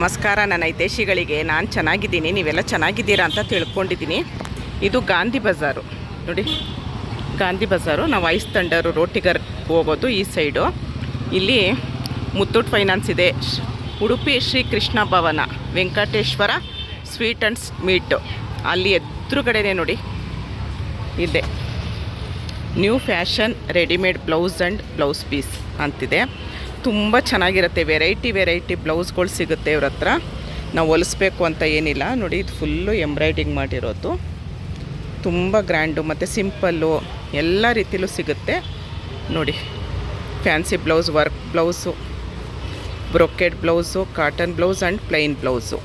ನಮಸ್ಕಾರ, ನನ್ನ ಹಿತೇಶಿಗಳಿಗೆ ನಾನು ಚೆನ್ನಾಗಿದ್ದೀನಿ, ನೀವೆಲ್ಲ ಚೆನ್ನಾಗಿದ್ದೀರಾ ಅಂತ ತಿಳ್ಕೊಂಡಿದ್ದೀನಿ. ಇದು ಗಾಂಧಿ ಬಜಾರು. ನೋಡಿ, ಗಾಂಧಿ ಬಜಾರು. ನಾವು ಐಸ್ ತಂಡರು, ರೋಟಿಗರ್ ಹೋಗೋದು ಈ ಸೈಡು. ಇಲ್ಲಿ ಮುತ್ತೂಟ್ ಫೈನಾನ್ಸ್ ಇದೆ. Udupi Shri Krishna Bhavan, Venkateshwara sweet and meet. ಅಲ್ಲಿ ಎದುರುಗಡೆನೆ ನೋಡಿ, ಇದೆ. New fashion readymade blouse and blouse piece ಅಂತಿದೆ. ತುಂಬ ಚೆನ್ನಾಗಿರುತ್ತೆ. ವೆರೈಟಿ ವೆರೈಟಿ ಬ್ಲೌಸ್ಗಳು ಸಿಗುತ್ತೆ ಇವ್ರ ಹತ್ರ. ನಾವು ಹೊಲಿಸ್ಬೇಕು ಅಂತ ಏನಿಲ್ಲ. ನೋಡಿ, ಇದು ಫುಲ್ಲು ಎಂಬ್ರಾಯ್ಡಿಂಗ್ ಮಾಡಿರೋದು. ತುಂಬ ಗ್ರ್ಯಾಂಡು ಮತ್ತು ಸಿಂಪಲ್ಲು ಎಲ್ಲ ರೀತಿಲೂ ಸಿಗುತ್ತೆ. ನೋಡಿ fancy blouse work blouse brocade blouse cotton blouse and plain blouse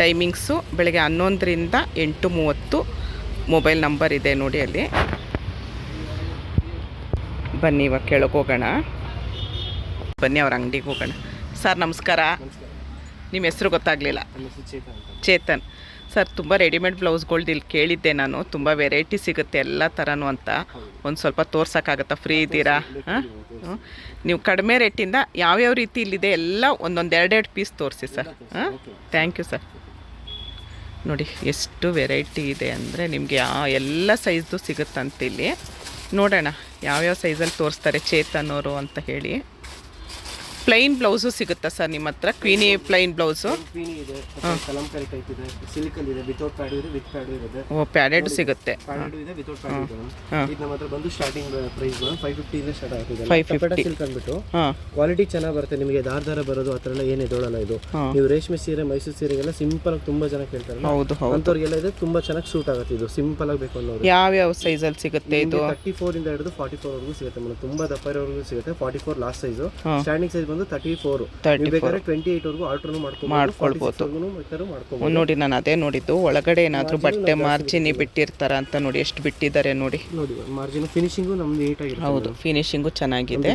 timings ಬೆಳಗ್ಗೆ ಹನ್ನೊಂದರಿಂದ ಎಂಟು ಮೂವತ್ತು ಮೊಬೈಲ್ ನಂಬರ್ ಇದೆ ನೋಡಿ ಅಲ್ಲಿ. ಬನ್ನಿ, ಇವಾಗ ಕೆಳಗೆ ಹೋಗೋಣ ಬನ್ನಿ ಅವ್ರ ಅಂಗಡಿಗೆ ಹೋಗೋಣ. ಸರ್ ನಮಸ್ಕಾರ. ನಿಮ್ಮ ಹೆಸರು ಗೊತ್ತಾಗಲಿಲ್ಲ. ಚೇತನ್ ಸರ್ ತುಂಬ ರೆಡಿಮೇಡ್ ಬ್ಲೌಸ್ಗಳ್ದು ಇಲ್ಲಿ ಕೇಳಿದ್ದೆ ನಾನು. ತುಂಬ ವೆರೈಟಿ ಸಿಗುತ್ತೆ ಎಲ್ಲ ಥರನೂ ಅಂತ. ಒಂದು ಸ್ವಲ್ಪ ತೋರ್ಸೋಕ್ಕಾಗತ್ತಾ? ಫ್ರೀ ಇದ್ದೀರಾ? ಹಾಂ. ನೀವು ಕಡಿಮೆ ರೇಟಿಂದ ಯಾವ್ಯಾವ ರೀತಿ ಇಲ್ಲಿದೆ ಎಲ್ಲ ಒಂದೊಂದು ಎರಡೆರಡು ಪೀಸ್ ತೋರಿಸಿ ಸರ್. ಹಾಂ? Thank you sir. ನೋಡಿ ಎಷ್ಟು ವೆರೈಟಿ ಇದೆ ಅಂದರೆ ನಿಮಗೆ ಯಾ ಎಲ್ಲ ಸೈಜ್ದು ಸಿಗುತ್ತಂತ ಇಲ್ಲಿ ನೋಡೋಣ ಯಾವ್ಯಾವ ಸೈಜಲ್ಲಿ ತೋರಿಸ್ತಾರೆ ಚೇತನ್ ಅವರು ಅಂತ ಹೇಳಿ. ಪ್ಲೈನ್ ಬ್ಲೌಸು ಸಿಗುತ್ತಾ ಸರ್ ನಿಮ್ಮ ಹತ್ರ? ಕ್ವೀನಿ ಪ್ಲೈನ್ ಬ್ಲೌಸು ಕ್ವೀನಿ ಇದೆ ಕಲಂಕಾರಿ ಟೈಪ್ ಇದೆ ಸಿಲ್ಕಲ್ ಇದೆ ವಿತೌಟ್ ಪ್ಯಾಡ್ ಇದೆ ವಿತ್ ಪ್ಯಾಡ್ ಇದೆ. ಓ ಪ್ಯಾಡೆಡ್ ಸಿಗುತ್ತೆ. ಇದೆ ವಿತೌಟ್ ಪ್ಯಾಡ್ ಇದೆ ಇದು ನಮ್ಮ ಹತ್ರ ಬಂದು ಸ್ಟಾರ್ಟಿಂಗ್ ಪ್ರೈಸ್ ಫೈವ್ ಫಿಫ್ಟಿ ಇಂದ ಸ್ಟಾರ್ಟ್ ಆಗ್ತಿದೆ 550. ಸಿಲ್ಕ್ ಅಂದ್ಬಿಟ್ಟು ಕ್ವಾಲಿಟಿ ಚೆನ್ನಾಗಿ ಬರುತ್ತೆ ನಿಮಗೆ ದಾರ ದಾರ ಬರೋದು ಆ ಥರ ಎಲ್ಲ ಏನು ಇದೋಳಲ್ಲ ಇದು. ನೀವು ರೇಷ್ಮೆ ಸೀರೆ ಮೈಸೂರು ಸೀರೆಗೆಲ್ಲ ಸಿಂಪಲ್ ಆಗಿ ತುಂಬಾ ಜನ ಕೇಳ್ತಾರೆ ಹೌದು ಹೌದು. ಅಂಥವ್ರಿಗೆಲ್ಲ ಇದು ತುಂಬಾ ಚೆನ್ನಾಗಿ ಸೂಟ್ ಆಗುತ್ತೆ ಇದು ಸಿಂಪಲ್ ಆಗಿ ಬೇಕು ಅನ್ನೋರು ಸೈಜ್ ಅಲ್ಲಿ ಸಿಗುತ್ತೆ ಇದು? ತರ್ಟಿ ಫೋರ್ ಇಂದ ಹಿಡಿದು ಫಾರ್ಟಿ ಫೋರ್ ವರೆಗೂ ಸಿಗುತ್ತೆ ಮೇಡಮ್ ತುಂಬಾ ದಪ್ಪ ಇರೋವರೆಗೂ ಸಿಗುತ್ತೆ forty four last size. Standing size ಬಂದು ತರ್ಟಿ ಫೋರ್ ಬೇಕಾದ್ರೆ ಟ್ವೆಂಟಿ ಏಟ್ ವರೆಗೂ ಆರ್ಡರ್ ಮಾಡ್ಕೊಳ್ಬೋದು. ನೋಡಿ ನಾನು ಅದೇ ನೋಡಿದ್ದು. ಒಳಗಡೆ ಏನಾದರೂ ಬಟ್ಟೆ ಮಾರ್ಜಿನಿ ಬಿಟ್ಟಿರ್ತಾರ ಅಂತ ನೋಡಿ ಎಷ್ಟು ಬಿಟ್ಟಿದ್ದಾರೆ ನೋಡಿ. ನೋಡಿ ಮಾರ್ಜಿನ್ ಫಿನಿಶಿಂಗು ನಮ್ದು ನೀಟಾಗಿರುತ್ತೆ ಹೌದು ಫಿನಿಶಿಂಗು ಚೆನ್ನಾಗಿದೆ.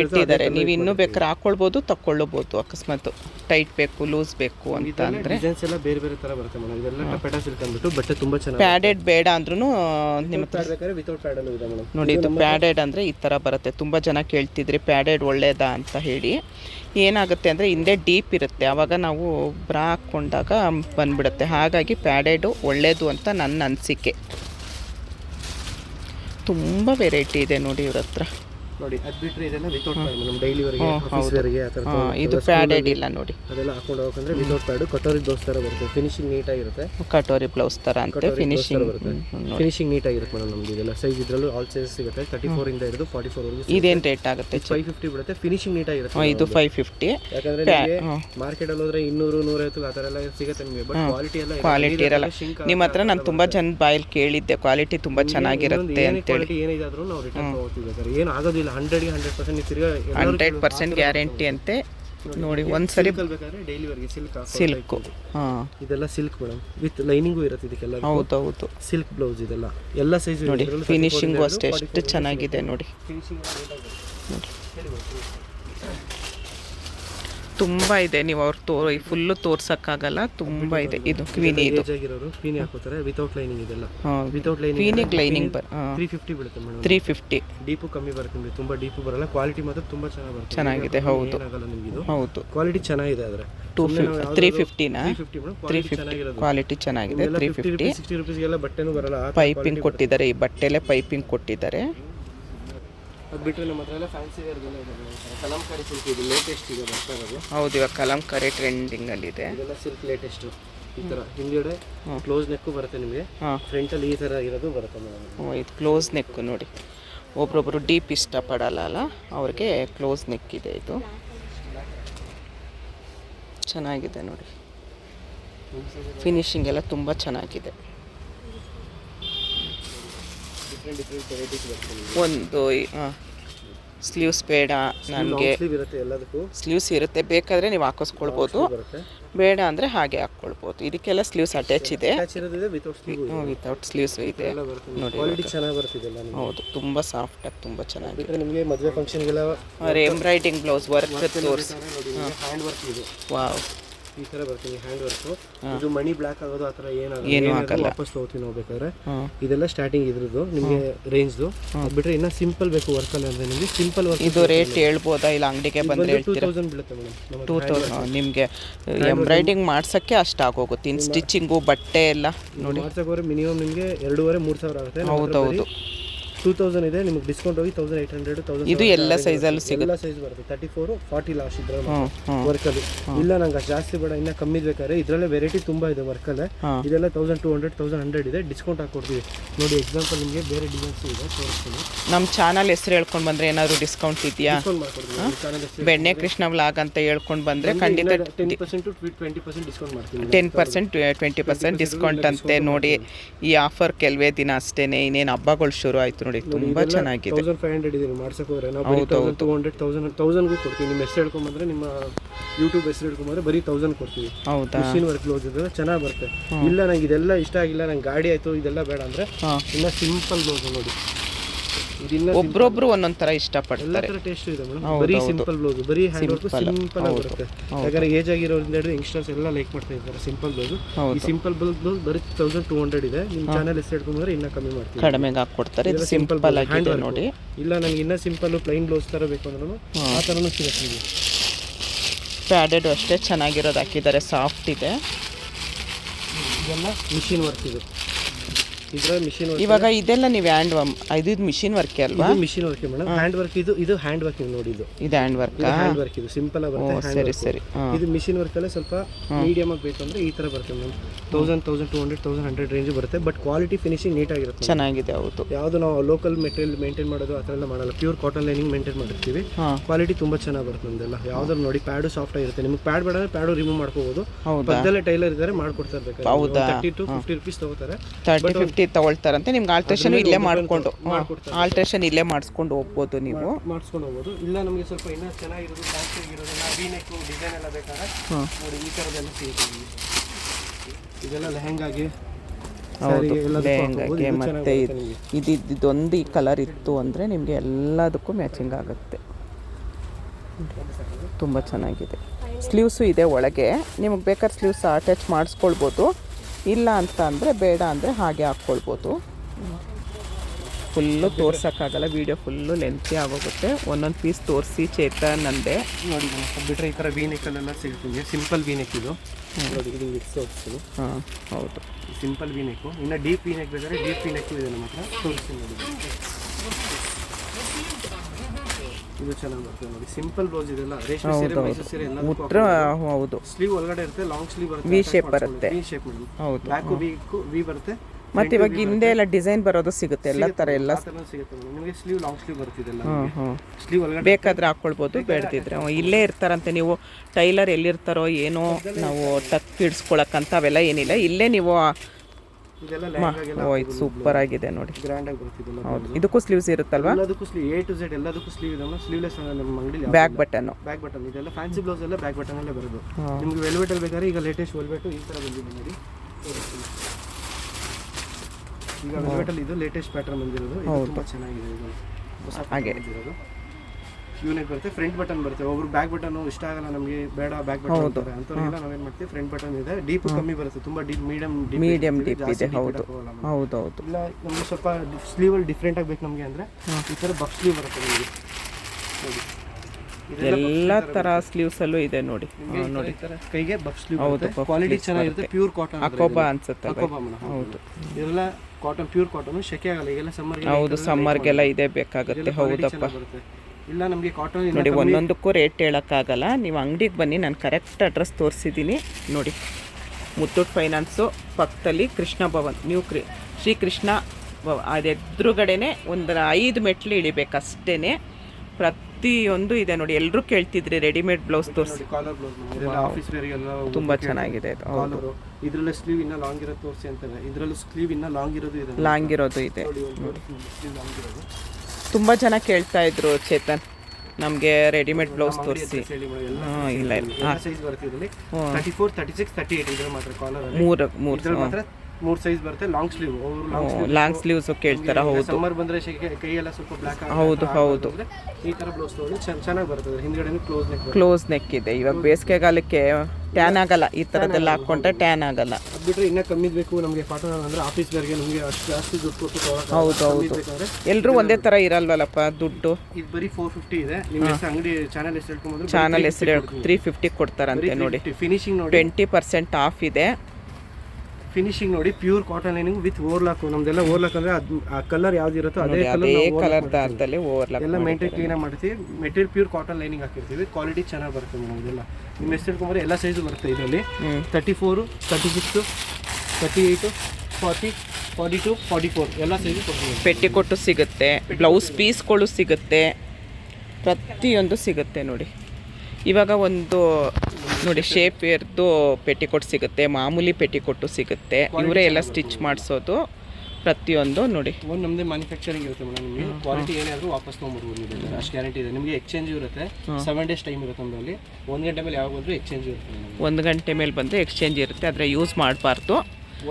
ಬಿಟ್ಟಿದ್ದಾರೆ. ನೀವು ಇನ್ನೂ ಬೇಕಾದ್ರೆ ಹಾಕ್ಕೊಳ್ಬೋದು ತಕ್ಕೊಳ್ಳಬಹುದು ಅಕಸ್ಮಾತ್. ಟೈಟ್ ಬೇಕು ಲೂಸ್ ಬೇಕು ಅಂತ ಅಂದರೆ ಡಿಸೈನ್ಸ್ ಎಲ್ಲ ಬೇರೆ ಬೇರೆ ತರ ಬರುತ್ತೆ ಮೇಡಮ್ ಇದೆಲ್ಲ ಟಪೆಟಾ ಸಿಲ್ಕ್ ಅಂದ್ಬಿಟ್ಟು ಬಟ್ಟೆ ತುಂಬಾ ಚೆನ್ನಾಗಿ ಪ್ಯಾಡೆಡ್ ಬೇಡ ಅಂದ್ರೂ ನಿಮ್ಮ ಹತ್ರ ಬೇಕಾದ್ರೆ ವಿತೌಟ್ ಪ್ಯಾಡ್ ಅಲ್ಲೂ ಇದೆ ಮೇಡಮ್ ನೋಡಿ ಇದು ಪ್ಯಾಡೆಡ್ ಅಂದರೆ ಈ ಥರ ಬರುತ್ತೆ. ತುಂಬ ಜನ ಕೇಳ್ತಿದ್ರಿ ಪ್ಯಾಡೆಡ್ ಒಳ್ಳೇದಾ ಅಂತ ಹೇಳಿ. ಏನಾಗುತ್ತೆ ಅಂದರೆ ಹಿಂದೆ ಡೀಪ್ ಇರುತ್ತೆ. ಆವಾಗ ನಾವು ಬ್ರಾ ಹಾಕ್ಕೊಂಡಾಗ ಬಂದ್ಬಿಡುತ್ತೆ. ಹಾಗಾಗಿ ಪ್ಯಾಡೆಡು ಒಳ್ಳೇದು ಅಂತ ನನ್ನ ಅನಿಸಿಕೆ. ತುಂಬ ವೆರೈಟಿ ಇದೆ ನೋಡಿ ಇವ್ರ ಹತ್ರ. ನೋಡಿ ಅದು ಬಿಟ್ರೆ ಇದೆಲ್ಲ ವಿತೌಟ್ ಪ್ಯಾಡ್ ಮೇಡಮ್ ಡೈಲಿ ವರೆಗೆ ಹ್ಮ್, ಆಫೀಸ್ ಹೌದು. ವರೆಗೆ ಆ ಥರ ಇದು ಪ್ಯಾಡೆಡ್ ಇಲ್ಲ ನೋಡಿ. ಅದೆಲ್ಲ ಹಾಕೊಂಡು ಹೋಗಂದ್ರೆ ವಿತೌಟ್ ಪ್ಯಾಡ್ ಕಟೋರಿ ದೋಸ್ ತರ ಬರುತ್ತೆ. ಫಿನಿಶಿಂಗ್ ನೀಟಾಗಿರುತ್ತೆ ಕಟೋರಿ ಬ್ಲೌಸ್ ಥರ ಅಂತ ಫಿನಿಶಿಂಗ್ ಬರುತ್ತೆ. ಫಿನಿಶಿಂಗ್ ನೀಟಾಗಿರುತ್ತೆ ಮೇಡಮ್ ನಮ್ದು ಇದೆಲ್ಲ. ಸೈಜ್ ಇದ್ರಲ್ಲೂ ಆಲ್ ಸೈಜ್ ಸಿಗುತ್ತೆ. ತರ್ಟಿ ಫೋರ್ ಇಂದ ಹಿಡಿದು ಫಾರ್ಟಿ ಫೋರ್ ಇದೆ ಇದೇನು ರೇಟ್ ಆಗುತ್ತೆ ಫೈವ್ ಫಿಫ್ಟಿ ಬಿಡುತ್ತೆ. ಫಿನಿಶಿಂಗ್ ನೀಟಾಗಿರುತ್ತೆ ಆಗಿರುತ್ತೆ ಇದು ಫೈವ್ ಫಿಫ್ಟಿ ಯಾಕಂದ್ರೆ ನಿಮಗೆ ಮಾರ್ಕೆಟ್ ಅಲ್ಲಿ ಹೋದ್ರೆ ಇನ್ನೂರು ನೂರೈವತ್ತು ಆ ಥರ ಎಲ್ಲ ಸಿಗುತ್ತೆ ನಿಮಗೆ. ಬಟ್ ಕ್ವಾಲಿಟಿ ಎಲ್ಲ ಕ್ವಾಲಿಟಿ ಇರಲ್ಲ. ನಿಮ್ಮ ಹತ್ರ ನಾನು ತುಂಬಾ ಜನ ಬಾಯಲ್ಲಿ ಕೇಳಿದ್ದೆ ಕ್ವಾಲಿಟಿ ತುಂಬಾ ಚೆನ್ನಾಗಿರುತ್ತೆ ಅಂತೇಳಿ. ಏನಿದಾದ್ರೂ ನಾವು ರಿಟರ್ನ್ ಹೋಗ್ತಿದ್ದೆ ಸರ್ ಏನು ಆಗೋದಿಲ್ಲ. ಹಂಡ್ರೆಡ್ಗೆ ಹಂಡ್ರೆಡ್ ಪರ್ಸೆಂಟ್ ನೀವು ತಿರ್ಗಾ ಹಂಡ್ರೆಡ್ ಪರ್ಸೆಂಟ್ ಗ್ಯಾರಂಟಿ ಅಂತೆ. ನೋಡಿ ಒಂದ್ಸರಿ ಸಿಲ್ಕ್ ಡೈಲಿ ವರೆಗೆ ಸಿಲ್ಕ್ ಸಿಲ್ಕು ಹಾಂ. ಇದೆಲ್ಲ ಸಿಲ್ಕ್ ಮೇಡಮ್ ವಿತ್ ಲೈನಿಂಗು ಇರುತ್ತೆ ಇದಕ್ಕೆಲ್ಲ. ಹೌದೌದು ಸಿಲ್ಕ್ ಬ್ಲೌಸ್ ಇದೆಲ್ಲ. ಎಲ್ಲ ಸೈಜ್ ನೋಡಿ ಫಿನಿಶಿಂಗು ಅಷ್ಟೇ ಎಷ್ಟು ಚೆನ್ನಾಗಿದೆ ನೋಡಿ. ತುಂಬ ಇದೆ. ನೀವು ಅವ್ರು ತೋ ಫುಲ್ಲು ತೋರ್ಸೋಕ್ಕಾಗಲ್ಲ. ತುಂಬ ಇದೆ. ಇದು ಕ್ವೀನಿ ಇದು ಆಗಿರೋರು ಕ್ವೀನಿ ಹಾಕೋತಾರೆ ವಿತೌಟ್ ಲೈನಿಂಗ್ ಇದೆಲ್ಲ. ವಿತೌಟ್ ಲೈನಿಂಗ್ ಕ್ವೀನಿಗೆ ಲೈನಿಂಗ್ ಬರ್ ತ್ರೀ ಫಿಫ್ಟಿ ಬೀಳುತ್ತೆ ಮೇಡಮ್ ತ್ರೀ ಫಿಫ್ಟಿ ಡೀಪು ಕಮ್ಮಿ ಬರುತ್ತೆ ನಿಮಗೆ. ತುಂಬ ಡೀಪು ಬರಲ್ಲ. ಕ್ವಾಲಿಟಿ ಮಾತ್ರ ತುಂಬ ಚೆನ್ನಾಗಿ ಬರುತ್ತೆ. ಚೆನ್ನಾಗಿದೆ. ಹೌದು. ಹೌದು. ಕ್ವಾಲಿಟಿ ಚೆನ್ನಾಗಿದೆ ಆದರೆ. ಟೂ ಫಿಫ್ಟಿ ತ್ರೀ ಫಿಫ್ಟಿನ ತ್ರೀ ಫಿಫ್ಟಿ ತ್ರೀ ಕ್ವಾಲಿಟಿ ಚೆನ್ನಾಗಿದೆ. ತ್ರೀ ಫಿಫ್ಟಿ ಸಿಕ್ಸ್ಟಿ ರುಪೀಸ್ಗೆಲ್ಲ ಬಟ್ಟೆನೂ ಬರಲ್ಲ. ಪೈಪಿಂಗ್ ಕೊಟ್ಟಿದ್ದಾರೆ. ಈ ಬಟ್ಟೆಲೆ ಪೈಪಿಂಗ್ ಕೊಟ್ಟಿದ್ದಾರೆ. ಅದು ಬಿಟ್ಟರೆ ನಮ್ಮ ಹತ್ರ ಎಲ್ಲ ಫ್ಯಾನ್ಸಿ ವೇರ್ಗೆಲ್ಲ ಇದೆ ಕಲಂಕಾರಿ ಸಿಲ್ಕ್ ಇದು ಲೇಟೆಸ್ಟ್ ಈಗ ಬರ್ತಾ ಇರೋದು. ಹೌದು ಇವಾಗ ಕಲಂಕಾರಿ ಟ್ರೆಂಡಿಂಗಲ್ಲಿದೆ ಇದೆಲ್ಲ ಸಿಲ್ಕ್ ಲೇಟೆಸ್ಟು ಈ ಥರ ಹಿಂದ್ಗಡೆ ಕ್ಲೋಸ್ ನೆಕ್ಕು ಬರುತ್ತೆ ನಿಮಗೆ. ಫ್ರಂಟಲ್ಲಿ ಈ ಥರ ಇರೋದು ಬರುತ್ತೆ ಮೇಡಮ್. ಇದು ಕ್ಲೋಸ್ ನೆಕ್ ನೋಡಿ. ಒಬ್ರೊಬ್ರು ಡೀಪ್ ಇಷ್ಟಪಡಲ್ಲ ಅಲ್ಲ ಅವ್ರಿಗೆ ಕ್ಲೋಸ್ ನೆಕ್ ಇದೆ ಇದು. ಚೆನ್ನಾಗಿದೆ ನೋಡಿ. ಫಿನಿಶಿಂಗ್ ಎಲ್ಲ ತುಂಬ ಚೆನ್ನಾಗಿದೆ. ಡಿಫ್ರೆಂಟ್ ಡಿಫ್ರೆಂಟ್ ವೆರೈಟೀಸ್ ನಿಮಗೆ ಒಂದು ಸ್ಲೀವ್ಸ್ ಬೇಡ ನನಗೆ ಸ್ಲೀವ್ ಇರುತ್ತೆ ಎಲ್ಲದಕ್ಕೂ. ಸ್ಲೀವ್ಸ್ ಇರುತ್ತೆ ಬೇಕಾದರೆ ನೀವು ಹಾಕಿಸ್ಕೊಳ್ಬೋದು. ಬರುತ್ತೆ. ಬೇಡ ಅಂದರೆ ಹಾಗೆ ಹಾಕ್ಕೊಳ್ಬೋದು. ಇದಕ್ಕೆಲ್ಲ ಸ್ಲೀವ್ಸ್ ಅಟ್ಯಾಚ್ ಇದೆ. ಅಟ್ಯಾಚ್ ಇರೋದಿದೆ ವಿತೌಟ್ ಸ್ಲೀವ್ ವಿತೌಟ್ ಸ್ಲೀವ್ಸ್ ಇದೆ. ಎಲ್ಲ ಬರುತ್ತೆ. ನೋಡಿ ಕ್ವಾಲಿಟಿ ಚೆನ್ನಾಗಿ ಬರ್ತಿದೆಲ್ಲ ನಿಮಗೆ. ಹೌದು ತುಂಬ ಸಾಫ್ಟಾಗಿ ತುಂಬ ಚೆನ್ನಾಗಿದೆ. ಬಿಟ್ಟರೆ ನಿಮಗೆ ಮದುವೆ ಫಂಕ್ಷನ್ಗೆಲ್ಲ ಎಂಬ್ರಾಯ್ಡಿಂಗ್ ಬ್ಲೌಸ್ ವರ್ಕ್ ತೋರಿಸಿ. ನೋಡಿ ಹ್ಯಾಂಡ್ ವರ್ಕ್ ಇದೆ. ವಾವ್ ಈ ತರ ಬರ್ತೀನಿ ಹ್ಯಾಂಡ್ ವರ್ಕ್ ಇದು ಮಣಿ ಬ್ಲಾಕ್ ಆಗೋದು ಆ ಥರ ಏನಾಗಲ್ಲ. ವಾಪಸ್ ತಗೋತೀನಿ ನಾವು ಬೇಕಾದ್ರೆ ಇದೆಲ್ಲ ಸ್ಟಾರ್ಟಿಂಗ್ ಇದ್ರದ್ದು ನಿಮಗೆ ರೇಂಜ್ದು ಅದು ಬಿಟ್ರೆ ಇನ್ನ ಸಿಂಪಲ್ ಬೇಕು ವರ್ಕಲ್ಲಿ ಅಂದ್ರೆ ನಿಮಗೆ ಸಿಂಪಲ್ ವರ್ಕ್ ಇದು ರೇಟ್ ಹೇಳ್ಬೋದಾ? ಇಲ್ಲ ಅಂಗಡಿಗೆ ಬಂದ್ರೆ ಟೂ ಹೇಳ್ತೀರಾ? ತೌಸಂಡ್ ಬೀಳುತ್ತೆ ಮೇಡಮ್ ಟೂ ತೌಸಂಡ್ ನಿಮಗೆ ಎಂಬ್ರಾಯ್ಡಿಂಗ್ ಮಾಡ್ಸೋಕ್ಕೆ ಅಷ್ಟು ಆಗೋಗುತ್ತೆ. ಇನ್ನು ಸ್ಟಿಚಿಂಗು ಬಟ್ಟೆ ಎಲ್ಲ ನೋಡಿ. ಮಾಡ್ಸಕ್ಕೆ ಮಿನಿಮಮ್ ನಿಮಗೆ ಎರಡೂವರೆ ಮೂರು ಸಾವಿರ ಆಗುತ್ತೆ. ಹೌದೌದು. ಟೂ ತೌಸಂಡ್ ಇದೆ ನಿಮಗೆ ಡಿಸ್ಕೌಂಟ್ ಹೋಗಿ ತೌಸಂಡ್ ಏಯ್ಟ್ ಹಂಡ್ರೆಡ್ ತೌಸಂಡ್ ಇದು ಎಲ್ಲ ಸೈಜಲ್ಲೂ ಸಿಗುತ್ತೆ. ಎಲ್ಲ ಸೈಜ್ ಬರುತ್ತೆ. ತರ್ಟಿ ಫೋರು ಫಾರ್ಟಿ ಲಾಸ್ಟ್ ಇದ್ರೆ ವರ್ಕಲ್ಲಿ ಇಲ್ಲ ನಂಗೆ ಅಷ್ಟು ಜಾಸ್ತಿ ಬೇಡ. ಇನ್ನ ಕಮ್ಮಿ ಬೇಕಾದ್ರೆ ಇದ್ರಲ್ಲೇ ವೆರೈಟಿ ತುಂಬ ಇದೆ ವರ್ಕಲ್ಲೇ ಇದೆಲ್ಲ thousand two hundred thousand hundred ಇದೆ. ಡಿಸ್ಕೌಂಟ್ ಹಾಕೊಡ್ತೀವಿ ನೋಡಿ ಎಕ್ಸಾಂಪಲ್ ನಿಮಗೆ ಬೇರೆ ಡಿಸೈನ್ಸ್ ಇದೆ ತೋರಿಸ್ತೀನಿ. ನಮ್ಮ ಚಾನಲ್ ಹೆಸರು ಹೇಳ್ಕೊಂಡು ಬಂದ್ರೆ ಏನಾದರೂ ಡಿಸ್ಕೌಂಟ್ ಇದೆಯಾ? ಬೆಣ್ಣೆ ಕೃಷ್ಣ ವ್ಲಾಗ್ ಅಂತ ಹೇಳ್ಕೊಂಡು ಬಂದ್ರೆ ಖಂಡಿತ ten percent to twenty percent discount ಮಾಡ್ತೀವಿ ten percent twenty percent discount ಅಂತೆ ನೋಡಿ. ಈ ಆಫರ್ ಕೆಲವೇ ದಿನ ಅಷ್ಟೇ ಇನ್ನೇನು ಹಬ್ಬಗಳು ಶುರು ಆಯಿತು ನೋಡಿ ತುಂಬಾ ಚೆನ್ನಾಗಿದೆ. ತೌಸಂಡ್ ಫೈವ್ ಹಂಡ್ರೆಡ್ ಇದೆ ಮಾಡ್ಸಕ್ಕೆ ಹೋದ್ರೆ ನಾವು ತೌಸಂಡ್ ಟೂ ಹಂಡ್ರೆಡ್ ತೌಸಂಡ್ ತೌಸಂಡ್ಗೂ ಕೊಡ್ತೀವಿ. ನಿಮ್ಮ ಹೆಸರು ಹೇಳ್ಕೊಂಬಂದ್ರೆ ನಿಮ್ಮ ಯೂಟ್ಯೂಬ್ ಹೆಸರು ಹೇಳ್ಕೊಂಬಂದ್ರೆ ಬರೀ ತೌಸಂಡ್ ಕೊಡ್ತೀವಿ. ಹೌದಾ? ಮಿಷಿನ್ ವರ್ಕ್ ಕ್ಲೋಸ್ ಇದ್ರೆ ಚೆನ್ನಾಗಿ ಬರುತ್ತೆ. ಇಲ್ಲ ನಂಗೆ ಇದೆಲ್ಲ ಇಷ್ಟ ಆಗಿಲ್ಲ ನಂಗೆ ಗಾಡಿ ಆಯ್ತು ಇದೆಲ್ಲ ಬೇಡ ಅಂದ್ರೆ ಇನ್ನ ಸಿಂಪಲ್ ನೋಡಿ. ಒಬ್ರೊಬ್ರು ಒಂದೊಂದು ಎಲ್ಲ ಇಷ್ಟಪಡ್ತಾರೆ. ಥರ ಟೇಸ್ಟ್ ಇದೆ ಮೇಡಮ್. ಬರೀ ಸಿಂಪಲ್ ಬ್ಲೌಸ್ ಬರೀ ಹ್ಯಾಂಡ್ ವರ್ಕ್ ಸಿಂಪಲ್ ಆಗಿ ಬರುತ್ತೆ. ಯಾಕಂದ್ರೆ ಏಜ್ ಆಗಿರೋದ್ರಿಂದ ಹಿಡಿದು ಯಂಗ್ಸ್ಟರ್ಸ್ ಎಲ್ಲ ಲೈಕ್ ಮಾಡ್ತಾ ಇದ್ದಾರೆ ಸಿಂಪಲ್ ಬ್ಲೌಸ್ ಈ ಸಿಂಪಲ್ ಬ್ಲೌಸ್ ಬರೀ ತೌಸಂಡ್ ಟೂ ಹಂಡ್ರೆಡ್ ಇದೆ. ನಿಮ್ಮ ಚಾನಲ್ ಹೆಸರು ಹೇಳ್ಕೊಂಡ್ರೆ ಇನ್ನೂ ಕಮ್ಮಿ ಮಾಡ್ತೀವಿ. ಕಡಿಮೆಗೆ ಹಾಕೊಡ್ತಾರೆ ಇದು ಸಿಂಪಲ್ ಆಗಿದೆ ನೋಡಿ. ಇಲ್ಲ ನನಗೆ ಇನ್ನೂ ಸಿಂಪಲ್ ಪ್ಲೈನ್ ಬ್ಲೌಸ್ ಥರ ಬೇಕು ಅಂದ್ರೂ ಆ ಥರನೂ ಸಿಗುತ್ತೆ ನಿಮಗೆ. ಪ್ಯಾಡೆಡ್ ಅಷ್ಟೇ ಚೆನ್ನಾಗಿರೋದು ಹಾಕಿದ್ದಾರೆ. ಸಾಫ್ಟ್ ಇದೆ. ಇದೆಲ್ಲ ಮಿಷಿನ್ ವರ್ಕ್ ಇದು. ಇದರ ಮಿಷಿನ್ ಇವಾಗ ಇದೆಲ್ಲ ನೀವು ಹ್ಯಾಂಡ್ ಇದು ಮಿಷಿನ್ ವರ್ಕ್ ಅಲ್ವಾ? Machine work madam hand work ಇದು ಇದು ಹ್ಯಾಂಡ್ ವರ್ಕ್ ನೀವು ಇದು ಇದು ಹ್ಯಾಂಡ್ ವರ್ಕ್ ಹ್ಯಾಂಡ್ ವರ್ಕ್ ಇದು. ಸಿಂಪಲ್ ಆಗಿ ಬರುತ್ತೆ ಸರಿ ಸರಿ. ಇದು ಮಿಷಿನ್ ವರ್ಕ್ ಅಲ್ಲೇ ಸ್ವಲ್ಪ ಮೀಡಿಯಮ್ ಆಗಿ ಬೇಕಂದ್ರೆ ಈ ತರ ಬರುತ್ತೆ ma'am thousand thousand two hundred thousand hundred range ಬರುತ್ತೆ. ಬಟ್ ಕ್ವಾಲಿಟಿ ಫಿನಿಶಿಂಗ್ ನೀಟ್ ಆಗಿರುತ್ತೆ ಚೆನ್ನಾಗಿದೆ ಹೌದು. ಯಾವುದು ನಾವು ಲೋಕಲ್ ಮೆಟೀರಿಯಲ್ ಮೇಂಟೈನ್ ಮಾಡೋದು ಆ ಥರ ಎಲ್ಲ ಮಾಡಲ್ಲ. ಪ್ಯೂರ್ ಕಾಟನ್ ಲೈನಿಂಗ್ ಮೇಂಟೈನ್ ಮಾಡಿರ್ತೀವಿ. ಕ್ವಾಲಿಟಿ ತುಂಬಾ ಚೆನ್ನಾಗಿ ಬರುತ್ತೆ ನಮ್ದೆಲ್ಲ ಯಾವ್ದಾದ್ರು ನೋಡಿ ಪ್ಯಾಡು ಸಾಫ್ಟ್ ಆಗಿರುತ್ತೆ. ನಿಮ್ಗೆ ಪ್ಯಾಡ್ ಬೇಡ ಪ್ಯಾಡು ರಿಮೂವ್ ಮಾಡ್ಕೋಬಹುದು ಪದ್ದಲ್ಲೇ ಪಕ್ಕದಲ್ಲೇ ಟೈಲರ್ ಇದ್ದಾರೆ ಮಾಡ್ಕೊಡ್ತಾ ಇರ್ಬೇಕು? ತರ್ಟಿ ಟು ಫಿಫ್ಟಿ ರುಪೀಸ್ ತಗೋತಾರೆ. ಫಿಫ್ಟಿ ತಗೊಳ್ತಾರಂತೆ. ನಿಮ್ಗೆ ಆಲ್ಟ್ರೇಷನ್ ಇಲ್ಲೇ ಮಾಡಿಕೊಂಡು. ಆಲ್ಟ್ರೇಷನ್ ಇಲ್ಲೇ ಮಾಡಿಸ್ಕೊಂಡು ಹೋಗ್ಬೋದು ನೀವು. ಮಾಡಿಸ್ಕೊಂಡು ಹೋಗ್ಬೋದು. ಇಲ್ಲ ನಮಗೆ ಸ್ವಲ್ಪ ಇನ್ನೂ ಚೆನ್ನಾಗಿರೋದು ಫ್ಯಾನ್ಸಿ ಆಗಿರೋದೆಲ್ಲ ವಿ ನೆಕ್ ಡಿಸೈನ್ ಎಲ್ಲ ಬೇಕಾದ್ರೆ ನೋಡಿ ಈ ಥರದ್ದೆಲ್ಲ ಸಿಗುತ್ತೆ ಇದೆಲ್ಲ ಲೆಹಂಗಾಗಿ ಹೌದು ಎಲ್ಲದಕ್ಕೂ ಲೆಹಂಗಾಗೆ ಹಾಕ್ಬೋದು. ಇದು ಮತ್ತೆ ಚೆನ್ನಾಗಿ ಇದು ಬರುತ್ತೆ ಇದು ಇದೊಂದು ಈ ಕಲರ್ ಇತ್ತು ಅಂದರೆ ನಿಮಗೆ ಎಲ್ಲದಕ್ಕೂ ಮ್ಯಾಚಿಂಗ್ ಆಗುತ್ತೆ. ತುಂಬ ಚೆನ್ನಾಗಿದೆ. ಸ್ಲೀವ್ಸು ಇದೆ ಒಳಗೆ. ನಿಮಗೆ ಬೇಕಾದ ಸ್ಲೀವ್ಸ್ ಅಟ್ಯಾಚ್ ಮಾಡಿಸ್ಕೊಳ್ಬೋದು. ಇಲ್ಲ ಅಂತ ಅಂದರೆ ಬೇಡ ಅಂದರೆ ಹಾಗೆ ಹಾಕ್ಕೊಳ್ಬೋದು. ಫುಲ್ಲು ತೋರ್ಸೋಕ್ಕಾಗಲ್ಲ ವೀಡಿಯೋ ಫುಲ್ಲು ಲೆಂತಿ ಆಗೋಗುತ್ತೆ. ಒಂದೊಂದು ಪೀಸ್ ತೋರಿಸಿ ಚೇತ ನಂದೆ ನೋಡಿ ಬಿಟ್ರೆ ಈ ಥರ ವೀನೆಕಲ್ಲೆಲ್ಲ ಸಿಗ್ತೀವಿ ಸಿಂಪಲ್ ವೀನೆಕ್ ಇದು. ನೋಡಿ ಇದು ಮಿಕ್ಸ್ ಹಾಂ ಹೌದು. ಸಿಂಪಲ್ ವಿ ನೆಕ್ಕು ಇನ್ನು ಡೀಪ್ ವೀನೆಕ್ ಬೇಕಾದ್ರೆ ಡೀಪ್ ವಿ ನೆಕ್ ಇದೆ ನಮ್ಮ ಹತ್ರ. ತೋರಿಸ್ತೀನಿ ನೋಡಿ. ಇದು ಚೆನ್ನಾಗಿ ಬರ್ತದೆ ನೋಡಿ. ಸಿಂಪಲ್ ಬ್ಲೌಸ್ ಇದೆಲ್ಲ ರೇಷ್ಮೆ ಸೀರೆ ಮೈಸೂರು ಸೀರೆ ಎಲ್ಲ ಉಟ್ರ ಹೌದು. ಸ್ಲೀವ್ ಒಳಗಡೆ ಇರುತ್ತೆ ಲಾಂಗ್ ಸ್ಲೀವ್ ಬರುತ್ತೆ ವಿ ಶೇಪ್ ಬರುತ್ತೆ. V shape madam. ಹೌದು. ಬ್ಯಾಕ್ ವಿ ವಿ ಬರುತ್ತೆ. ಮತ್ತೆ ಇವಾಗ ಹಿಂದೆ ಎಲ್ಲ ಡಿಸೈನ್ ಬರೋದು ಸಿಗುತ್ತೆ ಎಲ್ಲ ತರ ಎಲ್ಲ ಸಿಗುತ್ತೆ ನಿಮಗೆ ಸ್ಲೀವ್ ಲಾಂಗ್ ಸ್ಲೀವ್ ಬರ್ತಿದೆಲ್ಲ ಸ್ಲೀವ್ ಒಳಗಡೆ ಬೇಕಾದ್ರೆ ಹಾಕೊಳ್ಬೋದು ಬೇಡದಿದ್ರೆ ಅವ ಇಲ್ಲೇ ಇರ್ತಾರಂತೆ ನೀವು ಟೈಲರ್ ಎಲ್ಲಿರ್ತಾರೋ ಏನೋ ನಾವು ಟಕ್ ಹಿಡ್ಸ್ಕೊಳಕ್ಕಂತ ಅವೆಲ್ಲ ಏನಿಲ್ಲ. ಇಲ್ಲೇ ನೀವು ಇದು ಸೂಪರ್ ಆಗಿದೆ ನೋಡಿ. ಗ್ರ್ಯಾಂಡ್ ಆಗಿ ಹೌದು. ಇದಕ್ಕೂ ಸ್ಲೀವ್ಸ್ ಇರುತ್ತಲ್ವಾ? ಎಲ್ಲದಕ್ಕೂ ಸ್ಲೀವ್ ಎ ಟು ಝೆಡ್ ಎಲ್ಲದಕ್ಕೂ ಸ್ಲೀವ್ ಇದೆ ಸ್ಲೀವ್ಲೆಸ್ ನಮ್ಮ ಅಂಗಡಿ ಬ್ಯಾಕ್ ಬಟನ್ ಬ್ಯಾಕ್ ಬಟನ್ ಇದೆಲ್ಲ ಫ್ಯಾನ್ಸಿ ಬ್ಲೌಸ್ ಎಲ್ಲ ಬ್ಯಾಕ್ ಬಟನ್ ಅಲ್ಲೇ ಬರೋದು. ನಿಮ್ಗೆ ವೆಲ್ವೆಟ್ ಅಲ್ಲಿ ಬೇಕಾದ್ರೆ ಈಗ ಲೇಟೆಸ್ಟ್ ವೆಲ್ವೆಟ್ ಈ ತರ ಬಂದಿದೆ ನೋಡಿ. ಈಗ ವೆಲ್ವೆಟ್ ಅಲ್ಲಿ ಇದು ಲೇಟೆಸ್ಟ್ ಪ್ಯಾಟರ್ನ್ ಬಂದಿರೋದು. ಇದು ತುಂಬಾ ಚೆನ್ನಾಗಿದೆ ಇದು. ಹೊಸ ಹಾಗೆ. ಯೂನಿಟ್ ಬರುತ್ತೆ ಫ್ರಂಟ್ ಬಟನ್ ಬರುತ್ತೆ. ಒಬ್ರು ಬ್ಯಾಕ್ ಬಟನ್ ಇಷ್ಟ ಆಗಲ್ಲ ನಮಗೆ ಬೇಡ ಬ್ಯಾಕ್ ಬಟನ್ ಅಂತಾರೆ. ಅಂತವ್ರಿಗೆಲ್ಲ ನಾವೇನ್ ಮಾಡ್ತೀವಿ ಫ್ರಂಟ್ ಬಟನ್ ಇದೆ. ಡೀಪ್ ಕಮ್ಮಿ ಬರುತ್ತೆ ತುಂಬಾ ಡೀಪ್ ಮೀಡಿಯಂ ಮೀಡಿಯಂ ಡೀಪ್ ಇದೆ ಹೌದು. ಹೌದು ಹೌದು. ಇಲ್ಲ ನಮಗೆ ಸ್ವಲ್ಪ ಸ್ಲೀವ್ ಅಲ್ಲಿ ಡಿಫ್ರೆಂಟ್ ಆಗಬೇಕು ನಮಗೆ ಅಂದ್ರೆ ಈ ತರ ಬಫ್ ಸ್ಲೀವ್ ಬರುತ್ತೆ ನಿಮಗೆ. ನೋಡಿ. ತರ ಸ್ಲೀವ್ಸ್ ಅಲ್ಲೂ ಇದೆ ನೋಡಿ. ತರ ಕೈಗೆ ಬಫ್ ಸ್ಲೀವ್ ಹೌದು, ಕ್ವಾಲಿಟಿ ಚೆನ್ನಾಗಿರುತ್ತೆ ಪ್ಯೂರ್ ಕಾಟನ್ ಅಕೋಬ ಅನ್ಸುತ್ತೆ ಹೌದು. ಇದೆಲ್ಲ ಕಾಟನ್ ಪ್ಯೂರ್ ಕಾಟನ್ ಶೆಕೆ ಆಗಲ್ಲ. ಈಗೆಲ್ಲ ಸಮ್ಮರ್ ಹೌದು ಸಮ್ಮರ್ಗೆಲ್ಲ ಇದೆ ಬೇಕಾಗುತ್ತೆ. ಹೌದಪ್ಪ. ಇಲ್ಲ ನಮಗೆ ಕಾಟನ್ ನೋಡಿ ಒಂದೊಂದಕ್ಕೂ ರೇಟ್ ಹೇಳೋಕ್ಕಾಗಲ್ಲ ನೀವು ಅಂಗಡಿಗೆ ಬನ್ನಿ ನಾನು ಕರೆಕ್ಟ್ ಅಡ್ರೆಸ್ ತೋರಿಸಿದ್ದೀನಿ ನೋಡಿ ಮುತ್ತೂಟ್ ಫೈನಾನ್ಸು ಪಕ್ಕದಲ್ಲಿ ಕೃಷ್ಣ ಭವನ್ ನ್ಯೂ ಕ್ರಿ ಶ್ರೀ ಕೃಷ್ಣ ಭವ ಅದೆದುರುಗಡೆನೆ ಒಂದು ಐದು ಮೆಟ್ಲು ಇಳಿಬೇಕಷ್ಟೇ ಪ್ರತಿಯೊಂದು ಇದೆ ನೋಡಿ ಎಲ್ಲರೂ ಕೇಳ್ತಿದ್ರಿ ರೆಡಿಮೇಡ್ ಬ್ಲೌಸ್ ತೋರಿಸಿ ತುಂಬ ಚೆನ್ನಾಗಿದೆ ಇದು ಹೌದು ಸ್ಲೀವ್ ಇನ್ನ ಲಾಂಗ್ ಇರೋದು ತೋರಿಸಿ ಅಂತಾರೆ ಇದರಲ್ಲೂ ಸ್ಲೀವ್ ಇನ್ನ ಲಾಂಗ್ ಇರೋದು ಇದೆ ಲಾಂಗ್ ಇರೋದು ಇದೆ ತುಂಬ ಜನ ಕೇಳ್ತಾ ಇದ್ರು ಚೇತನ್. ನಮಗೆ ರೆಡಿಮೇಡ್ ಬ್ಲೌಸ್ ತೋರಿಸಿ. ಇಲ್ಲ ಇಲ್ಲ. ಮೂರು ಮೂರು ಮೂರ್ ಸೈಜ್ ಬರುತ್ತೆ ಲಾಂಗ್ ಸ್ಲೀವ್ ಅವರು ಲಾಂಗ್ ಸ್ಲೀವ್ಸ್ ಕೇಳ್ತಾರ ಹೌದು. ಸಮ್ಮರ್ ಬಂದ್ರೆ ಶೆಕೆ ಕೈ ಎಲ್ಲ ಸ್ವಲ್ಪ ಬ್ಲಾಕ್ ಹೌದು, ಹೌದು. ಈ ತರ ಬ್ಲೌಸ್ ತಗೊಂಡು ಚೆನ್ನಾಗಿ ಬರ್ತದೆ ಹಿಂದ್ಗಡೆ ಕ್ಲೋಸ್ ನೆಕ್ ಕ್ಲೋಸ್ ನೆಕ್ ಇದೆ. ಇವಾಗ ಬೇಸಿಗೆಗಾಲಕ್ಕೆ ಟ್ಯಾನ್ ಆಗಲ್ಲ ಈ ಥರದ್ದೆಲ್ಲ ಹಾಕ್ಕೊಂಡ್ರೆ ಟ್ಯಾನ್ ಆಗಲ್ಲ. ಬಿಟ್ರೆ ಇನ್ನೂ ಕಮ್ಮಿ ಬೇಕು ನಮಗೆ ಕಾಟನ್ ಅಂದ್ರೆ ಆಫೀಸ್ ಬೇರ್ಗೆ ನಮಗೆ ಅಷ್ಟು ಜಾಸ್ತಿ ದುಡ್ಡು ಕೊಟ್ಟು ಹೌದು ಹೌದು. ಎಲ್ಲರೂ ಒಂದೇ ಥರ ಇರಲ್ವಲ್ಲಪ್ಪ ದುಡ್ಡು? ಇದು ಬರೀ ಫೋರ್ ಫಿಫ್ಟಿ ಇದೆ. ನಿಮ್ಮ ಹೆಸರು ಅಂಗಡಿ ಚಾನಲ್ ಹೆಸರು ಚಾನಲ್ ಹೆಸರು ತ್ರೀ ಫಿಫ್ಟಿ ಕೊಡ್ತಾರಂತೆ ನೋಡಿ. ಫಿನಿಶಿಂಗ್ ನೋಡಿ. ಟ್ವೆಂಟಿ ಪರ್ಸೆಂಟ್ ಆಫ್ ಇದೆ. ಫಿನಿಶಿಂಗ್ ನೋಡಿ pure cotton lining with overlock ನಮ್ದೆಲ್ಲ ಓವರ್ಲಾಕ್ ಅಂದ್ರೆ ಅದ್ ಆ ಕಲರ್ ಯಾವ್ದು ಇರುತ್ತೋ ಅದೇ ಕಲರ್ ದಾರದಲ್ಲಿ ಓವರ್ಲಾಕ್ ಎಲ್ಲ ಮೇಂಟೈನ್ ಕ್ಲೀನಾಗಿ ಮಾಡ್ತೀವಿ. ಮೆಟೀರಿಯಲ್ ಪ್ಯೂರ್ ಕಾಟನ್ ಲೈನಿಂಗ್ ಹಾಕಿರ್ತೀವಿ. ಕ್ವಾಲಿಟಿ ಚೆನ್ನಾಗಿ ಬರುತ್ತೆ ಮೇಡಮ್ ಇದೆಲ್ಲ. ನಿಮ್ಮ ಹೆಸರು ಹೇಳ್ಕೊಂಡ್ರೆ ಎಲ್ಲ ಸೈಜ್ ಬರುತ್ತೆ ಇದರಲ್ಲಿ. Thirty four thirty six thirty eight forty forty two forty four ಎಲ್ಲ ಸೈಜು ಕೊಡ್ತೀವಿ ಪೆಟ್ಟಿಕೊಟ್ಟು ಸಿಗುತ್ತೆ ಬ್ಲೌಸ್ ಪೀಸ್ಗಳು ಸಿಗುತ್ತೆ. ಪ್ರತಿಯೊಂದು ಸಿಗುತ್ತೆ ನೋಡಿ. ಇವಾಗ ಒಂದು ನೋಡಿ ಶೇಪ್ ಇರ್ದು ಪೆಟ್ಟಿಕೊಟ್ಟು ಸಿಗುತ್ತೆ ಮಾಮೂಲಿ ಪೆಟ್ಟಿಕೊಟ್ಟು ಸಿಗುತ್ತೆ. ಇವರೇ ಎಲ್ಲ ಸ್ಟಿಚ್ ಮಾಡಿಸೋದು ಪ್ರತಿಯೊಂದು ನೋಡಿ. ಒಂದು ನಮ್ಮದೇ ಮ್ಯಾನುಫ್ಯಾಕ್ಚರಿಂಗ್ ಇರುತ್ತೆ ಮೇಡಮ್ ನಿಮಗೆ. ಕ್ವಾಲಿಟಿ ಏನಾದರೂ ಆದರೂ ವಾಪಸ್ ತೊಗೊಂಬರ್ಬೋದು ನೀವು. ಅಷ್ಟು ಗ್ಯಾರಂಟಿ ಇದೆ. ನಿಮಗೆ ಎಕ್ಸ್ಚೇಂಜ್ ಇರುತ್ತೆ. ಸೆವೆನ್ ಡೇಸ್ ಟೈಮ್ ಇರುತ್ತೆ ನಮ್ಮಲ್ಲಿ ಒಂದು ಗಂಟೆ ಮೇಲೆ ಯಾವಾಗ ಬಂದರೂ ಎಕ್ಸ್ಚೇಂಜ್ ಇರುತ್ತೆ ಒಂದು ಗಂಟೆ ಮೇಲೆ ಬಂದರೆ ಎಕ್ಸ್ಚೇಂಜ್ ಇರುತ್ತೆ ಆದರೆ ಯೂಸ್ ಮಾಡಬಾರ್ದು.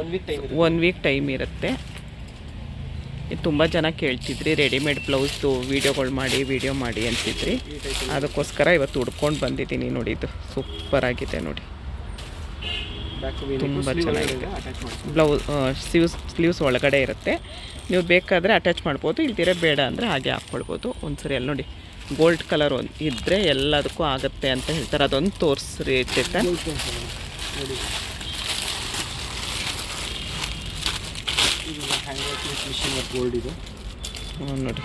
One week time one week time ಇರುತ್ತೆ. ತುಂಬ ಜನ ಕೇಳ್ತಿದ್ರಿ ರೆಡಿಮೇಡ್ ಬ್ಲೌಸ್ದು ವೀಡಿಯೋಗಳು ಮಾಡಿ ವೀಡಿಯೋ ಮಾಡಿ ಅಂತಿದ್ರಿ. ಅದಕ್ಕೋಸ್ಕರ ಇವತ್ತು ಉಡ್ಕೊಂಡು ಬಂದಿದ್ದೀನಿ ನೋಡಿ ಇದು. ಸೂಪರ್ ಆಗಿದೆ ನೋಡಿ. ತುಂಬ ಚೆನ್ನಾಗಿದೆ. ಬ್ಲೌಸ್ ಸ್ಲೀವ್ಸ್ ಸ್ಲೀವ್ಸ್ ಒಳಗಡೆ ಇರುತ್ತೆ. ನೀವು ಬೇಕಾದರೆ ಅಟ್ಯಾಚ್ ಮಾಡ್ಬೋದು ಇಲ್ದಿರ ಬೇಡ ಅಂದರೆ ಹಾಗೆ ಹಾಕ್ಕೊಳ್ಬೋದು. ಒಂದ್ಸರಿ ಅಲ್ಲಿ ನೋಡಿ ಗೋಲ್ಡ್ ಕಲರ್ ಒಂದು ಇದ್ದರೆ ಎಲ್ಲದಕ್ಕೂ ಆಗುತ್ತೆ ಅಂತ ಹೇಳ್ತಾರೆ. ಅದೊಂದು ತೋರಿಸ್ರಿ ಚೇತನ್ ನೋಡಿ ಇದು ಹ್ಯಾಂಡ್ ವರ್ಕ್ ಮಿಷಿನ್ ಗೋಲ್ಡ್ ಇದೆ? ಹ್ಞೂ ನೋಡಿ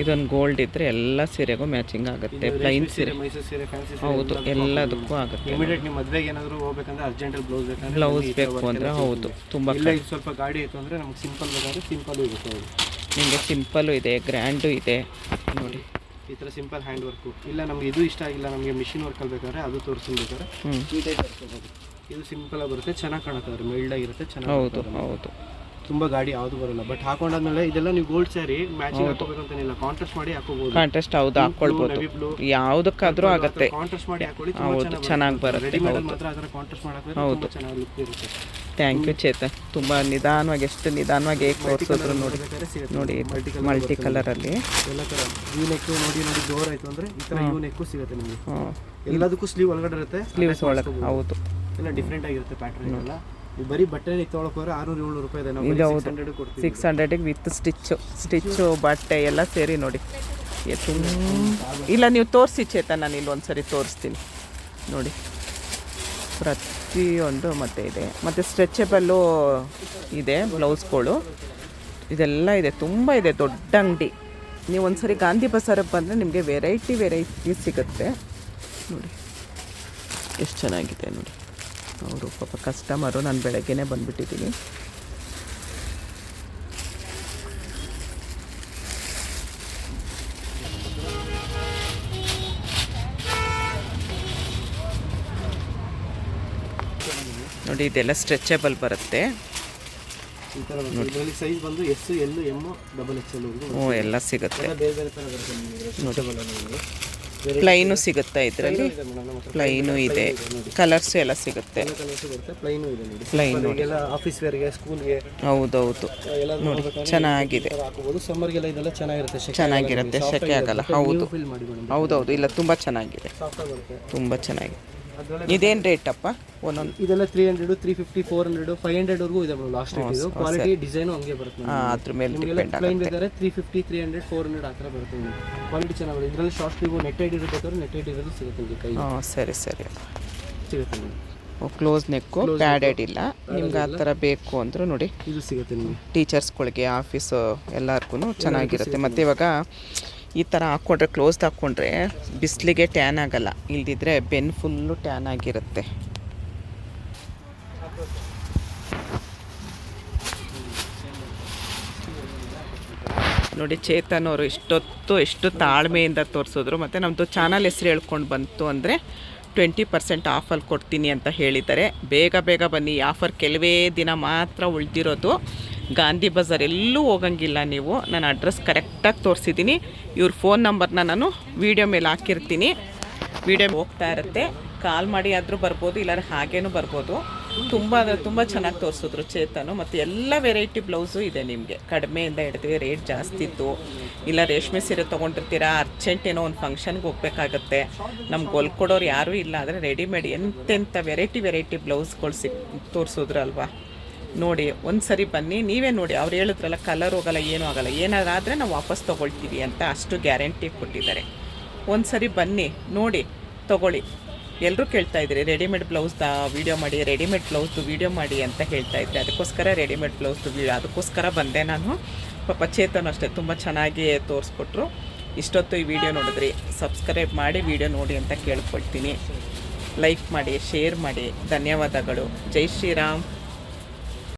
ಇದೊಂದು ಗೋಲ್ಡ್ ಇದ್ದರೆ ಎಲ್ಲ ಸೀರೆಗೂ ಮ್ಯಾಚಿಂಗ್ ಆಗುತ್ತೆ ಪ್ಲೈನ್ ಸೀರೆ ಮೈಸೂರು ಸೀರೆ ಫ್ಯಾನ್ಸಿ ಹೌದು ಎಲ್ಲದಕ್ಕೂ ಆಗುತ್ತೆ. ಇಮಿಡಿಯೇಟ್ ನಿಮ್ಮ ಮದುವೆಗೆ ಏನಾದರೂ ಹೋಗ್ಬೇಕಂದ್ರೆ ಅರ್ಜೆಂಟಲ್ಲಿ ಬ್ಲೌಸ್ ಬೇಕಂದ್ರೆ ಬ್ಲೌಸ್ ಬೇಕು ಅಂದ್ರೆ ಹೌದು ತುಂಬ ಇಲ್ಲ ಇದು ಸ್ವಲ್ಪ ಗಾಡಿ ಇತ್ತು ಅಂದರೆ ನಮ್ಗೆ ಸಿಂಪಲ್ ಬೇಕಾದ್ರೆ ಸಿಂಪಲ್ ಇರುತ್ತೆ ನಿಮಗೆ ಸಿಂಪಲ್ಲು ಇದೆ ಗ್ರ್ಯಾಂಡು ಇದೆ ನೋಡಿ. ಈ ಥರ ಸಿಂಪಲ್ ಹ್ಯಾಂಡ್ ವರ್ಕು ಇಲ್ಲ ನಮ್ಗೆ ಇದು ಇಷ್ಟ ಆಗಿಲ್ಲ ನಮಗೆ ಮಿಷಿನ್ ವರ್ಕಲ್ಲಿ ಬೇಕಾದ್ರೆ ಅದು ತೋರಿಸ್ಬೇಕಾದ್ರೆ. ಇದು ಸಿಂಪಲ್ ಆಗಿ ಬರುತ್ತೆ ಚೆನ್ನಾಗಿ ಕಾಣುತ್ತೆ ಮೈಲ್ಡ್ ಆಗಿರುತ್ತೆ ಚೆನ್ನಾಗಿ ಹೌದು ಹೌದು. ತುಂಬ ಗಾಡಿ ಯಾವುದು ಬರಲ್ಲ. ಬಟ್ ಹಾಕೊಂಡಾದ್ಮೇಲೆ ಇದೆಲ್ಲ ನೀವು ಗೋಲ್ಡ್ ಸ್ಯಾರಿ ಮ್ಯಾಚಿಂಗ್ ಹಾಕೋಬೇಕಂತೇನಿಲ್ಲ ಕಾಂಟ್ರಾಸ್ಟ್ ಮಾಡಿ ಹಾಕೋಬಹುದು ಕಾಂಟ್ರಾಸ್ಟ್ ಹೌದು blue. ಯಾವುದಕ್ಕಾದ್ರೂ ಆಗುತ್ತೆ. ಕಾಂಟ್ರಾಸ್ಟ್ ಮಾಡಿ ಹಾಕೊಳ್ಳಿ ಹೌದು ಚೆನ್ನಾಗಿ ಬರುತ್ತೆ. ರೆಡಿಮೇಡ್ ಮಾತ್ರ ಅದರ ಕಾಂಟ್ರಾಸ್ಟ್ ಮಾಡಕ್ಕೆ ತುಂಬಾ ಚೆನ್ನಾಗಿ ಲುಕ್ ಇರುತ್ತೆ. Thank you Chetan. ತುಂಬಾ ನಿಧಾನವಾಗಿ ಎಷ್ಟು ನಿಧಾನವಾಗಿ ಹೇಗೆ ತೋರಿಸಿದ್ರು ನೋಡಿ. ನೋಡಿ ಮಲ್ಟಿ ಕಲರ್ ಕಲರಲ್ಲಿ ಎಲ್ಲ ಥರ ಯೂ ನೆಕ್ ನೋಡಿ ನೋಡಿ ಜೋರ್ ಆಯ್ತು ಅಂದ್ರೆ ಈ ಥರ ಯೂ ನೆಕ್ಕು ಸಿಗುತ್ತೆ ನಿಮಗೆ. ಎಲ್ಲದಕ್ಕೂ ಸ್ಲೀವ್ ಒಳಗಡೆ ಇರುತ್ತೆ. ಸ್ಲೀವ್ಸ್ ಒಳಗಡೆ ಹೌದು. ಎಲ್ಲ ಡಿಫ್ರೆಂಟ್ ಆಗಿರುತ್ತೆ ಪ್ಯಾಟರ್ನ್ ಎಲ್ಲ. ನೀವು ಬರೀ ಬಟ್ಟೆ ತೊಗೊಳಕ್ ಹೋದ್ರೆ ಆರುನೂರು ಏಳ್ನೂರು ರೂಪಾಯಿ ಸಿಕ್ಸ್ ಹಂಡ್ರೆಡಿಗೆ ವಿತ್ ಸ್ಟಿಚ್ಚು ಸ್ಟಿಚ್ಚು ಬಟ್ಟೆ ಎಲ್ಲ ಸೇರಿ ನೋಡಿ. ಇಲ್ಲ ನೀವು ತೋರಿಸಿ ಚೇತನ ನಾನು ಇಲ್ಲಿ ಒಂದ್ಸರಿ ತೋರಿಸ್ತೀನಿ. ನೋಡಿ. ಪ್ರತಿಯೊಂದು ಮತ್ತೆ ಇದೆ. ಮತ್ತು ಸ್ಟ್ರೆಚಬಲ್ಲು ಇದೆ ಬ್ಲೌಸ್ಗಳು ಇದೆಲ್ಲ ಇದೆ. ತುಂಬ ಇದೆ. ದೊಡ್ಡ ಅಂಗಡಿ. ನೀವು ಒಂದ್ಸರಿ ಗಾಂಧಿ ಬಜಾರಿಗೆ ಬಂದರೆ ನಿಮಗೆ ವೆರೈಟಿ ವೆರೈಟಿ ಸಿಗುತ್ತೆ. ನೋಡಿ. ಎಷ್ಟು ಚೆನ್ನಾಗಿದೆ ನೋಡಿ. ಅವರು ಪಾಪ ಕಸ್ಟಮರು ನಾನು ಬೆಳಗ್ಗೆನೇ ಬಂದುಬಿಟ್ಟಿದ್ದೀನಿ. ನೋಡಿ ಇದೆಲ್ಲ ಸ್ಟ್ರೆಚಬಲ್ ಬರುತ್ತೆ. ಈ ಥರ ಇದರಲ್ಲಿ ಸೈಜ್ ಬಂದು S L M double X L ಹ್ಞೂ ಎಲ್ಲ ಸಿಗುತ್ತೆ. ಬೇರೆ ಬೇರೆ ಥರ ಬರುತ್ತೆ ಸ್ಟ್ರೆಚಬಲ್ ಪ್ಲೈನು ಸಿಗುತ್ತೆ ಇದರಲ್ಲಿ? ಪ್ಲೈನು ಇದೆ. ಕಲರ್ಸ್ ಎಲ್ಲ ಸಿಗುತ್ತೆ. ಪ್ಲೈನು ಆಫೀಸ್ ವೇರ್ಗೆ ಸ್ಕೂಲ್ಗೆ ಹೌದೌದು. ನೋಡಿ ಚೆನ್ನಾಗಿದೆ. ಚೆನ್ನಾಗಿರುತ್ತೆ ಸೆಕೆ ಆಗಲ್ಲ. ಹೌದು. ಹೌದೌದು. ಇಲ್ಲ ತುಂಬ ಚೆನ್ನಾಗಿದೆ. ತುಂಬ ಚೆನ್ನಾಗಿದೆ. ಅದರಲ್ಲಿ ರೇಟ್ ಅಪ್ಪ? ಒಂದೊಂದು ಇದೆಲ್ಲ three hundred three fifty four hundred five hundred ವರ್ಗೂ ಇದೆ ಮೇಡಮ್ ಲಾಸ್ಟ್ ರೇಟ್ ಇದು. ಕ್ವಾಲಿಟಿ ಡಿಸೈನು ಹಂಗೆ ಬರುತ್ತೆ. ಹಾಂ ಅದ್ರ ಮೇಲೆ ನಿಮಗೆಲ್ಲ ಡಿಪೆಂಡ್ ಪ್ಲೈನ್ ಆಗುತ್ತೆ. ಬೇಕಾದ್ರೆ three fifty three hundred four hundred ಆ ಥರ ಬರುತ್ತೆ ಕ್ವಾಲಿಟಿ ಚೆನ್ನಾಗಿದೆ ಇದರಲ್ಲಿ ಶಾರ್ಟ್ ಸ್ಲೀವ್ ನೆಟ್ ಐಡ್ ಇರಬೇಕಾದ್ರೆ ನೆಟ್ ಐಡ್ ಇರೋದು ಸಿಗುತ್ತೆ ನಿಮಗೆ ಕೈ ಹಾಂ ಸರಿ ಸರಿ. ಸಿಗುತ್ತೆ ನಿಮಗೆ. ಕ್ಲೋಸ್ ನೆಕ್ಕು ಪ್ಯಾಡೆಡ್ ಇಲ್ಲ. ನಿಮ್ಗೆ ಆ ಥರ ಬೇಕು ಅಂದರೂ ನೋಡಿ. ಇದು ಸಿಗುತ್ತೆ ನಿಮಗೆ. ಟೀಚರ್ಸ್ಗಳಿಗೆ ಆಫೀಸು ಎಲ್ಲರಿಗೂ ಚೆನ್ನಾಗಿರುತ್ತೆ. ಮತ್ತು ಇವಾಗ ಈ ಥರ ಹಾಕ್ಕೊಂಡ್ರೆ ಕ್ಲೋಸ್ ಹಾಕ್ಕೊಂಡ್ರೆ ಬಿಸಿಲಿಗೆ ಟ್ಯಾನ್ ಆಗಲ್ಲ. ಇಲ್ದಿದ್ರೆ ಬೆನ್ ಫುಲ್ಲು ಟ್ಯಾನ್ ಆಗಿರುತ್ತೆ. ನೋಡಿ ಚೇತನ್ ಅವರು ಇಷ್ಟೊತ್ತು ಎಷ್ಟು ತಾಳ್ಮೆಯಿಂದ ತೋರಿಸಿದ್ರು. ಮತ್ತು ನಮ್ಮದು ಚಾನಲ್ ಹೆಸರು ಹೇಳ್ಕೊಂಡು ಬಂತು ಅಂದರೆ ಟ್ವೆಂಟಿ ಪರ್ಸೆಂಟ್ ಆಫಲ್ಲಿ ಕೊಡ್ತೀನಿ ಅಂತ ಹೇಳಿದ್ದಾರೆ. ಬೇಗ ಬೇಗ ಬನ್ನಿ. ಆಫರ್ ಕೆಲವೇ ದಿನ ಮಾತ್ರ ಉಳಿದಿರೋದು. ಗಾಂಧಿ ಬಜಾರ್ ಎಲ್ಲೂ ಹೋಗಂಗಿಲ್ಲ ನೀವು. ನಾನು ಅಡ್ರೆಸ್ ಕರೆಕ್ಟಾಗಿ ತೋರಿಸಿದ್ದೀನಿ. ಇವ್ರ ಫೋನ್ ನಂಬರ್ನ ನಾನು ವೀಡಿಯೋ ಮೇಲೆ ಹಾಕಿರ್ತೀನಿ. ವೀಡಿಯೋ ಹೋಗ್ತಾ ಇರುತ್ತೆ. ಕಾಲ್ ಮಾಡಿ ಆದರೂ ಬರ್ಬೋದು, ಇಲ್ಲಾಂದ್ರೆ ಹಾಗೇನೂ ಬರ್ಬೋದು. ತುಂಬ ಅಂದರೆ ತುಂಬ ಚೆನ್ನಾಗಿ ತೋರಿಸಿದ್ರು ಚೇತನು. ಮತ್ತು ಎಲ್ಲ ವೆರೈಟಿ ಬ್ಲೌಸು ಇದೆ ನಿಮಗೆ. ಕಡಿಮೆಯಿಂದ ಹಿಡಿದು ರೇಟ್ ಜಾಸ್ತಿ ಇತ್ತು. ಇಲ್ಲ, ರೇಷ್ಮೆ ಸೀರೆ ತೊಗೊಂಡಿರ್ತೀರಾ ಅರ್ಜೆಂಟ್ ಏನೋ ಒಂದು ಫಂಕ್ಷನ್ಗೆ ಹೋಗ್ಬೇಕಾಗತ್ತೆ. ನಮ್ಗೆ ಹೊಲ್ಕೊಡೋರು ಯಾರೂ ಇಲ್ಲ, ಆದರೆ ರೆಡಿಮೇಡ್ ಎಂತೆಂಥ ವೆರೈಟಿ ವೆರೈಟಿ ಬ್ಲೌಸ್ಗಳು ಸಿಕ್ ತೋರಿಸಿದ್ರಲ್ವಾ? ನೋಡಿ ಒಂದು ಸರಿ ಬನ್ನಿ. ನೀವೇ ನೋಡಿ, ಅವ್ರು ಹೇಳಿದ್ರಲ್ಲ ಕಲರ್ ಹೋಗಲ್ಲ, ಏನೂ ಆಗಲ್ಲ. ಏನಾದ್ರು ಆದರೆ ನಾವು ವಾಪಸ್ ತೊಗೊಳ್ತೀವಿ ಅಂತ ಅಷ್ಟು ಗ್ಯಾರಂಟಿ ಕೊಟ್ಟಿದ್ದಾರೆ. ಒಂದು ಸರಿ ಬನ್ನಿ, ನೋಡಿ, ತೊಗೊಳ್ಳಿ. ಎಲ್ಲರೂ ಕೇಳ್ತಾ ಇದ್ರಿ ರೆಡಿಮೇಡ್ ಬ್ಲೌಸ್ದ ವೀಡಿಯೋ ಮಾಡಿ ರೆಡಿಮೇಡ್ ಬ್ಲೌಸ್ದು ವೀಡಿಯೋ ಮಾಡಿ ಅಂತ ಹೇಳ್ತಾ ಇದ್ದೆ ಅದಕ್ಕೋಸ್ಕರ ರೆಡಿಮೇಡ್ ಬ್ಲೌಸ್ದು ವೀಡಿಯೋ ಅದಕ್ಕೋಸ್ಕರ ಬಂದೆ ನಾನು. ಪಾಪ ಚೇತನ್ ಅಷ್ಟೇ, ತುಂಬ ಚೆನ್ನಾಗಿ ತೋರಿಸ್ಕೊಟ್ರು. ಇಷ್ಟೊತ್ತು ಈ ವಿಡಿಯೋ ನೋಡಿದ್ರಿ. ಸಬ್ಸ್ಕ್ರೈಬ್ ಮಾಡಿ ವಿಡಿಯೋ ನೋಡಿ ಅಂತ ಕೇಳ್ಕೊಳ್ತೀನಿ. ಲೈಕ್ ಮಾಡಿ ಶೇರ್ ಮಾಡಿ. ಧನ್ಯವಾದಗಳು. ಜೈ ಶ್ರೀರಾಮ್.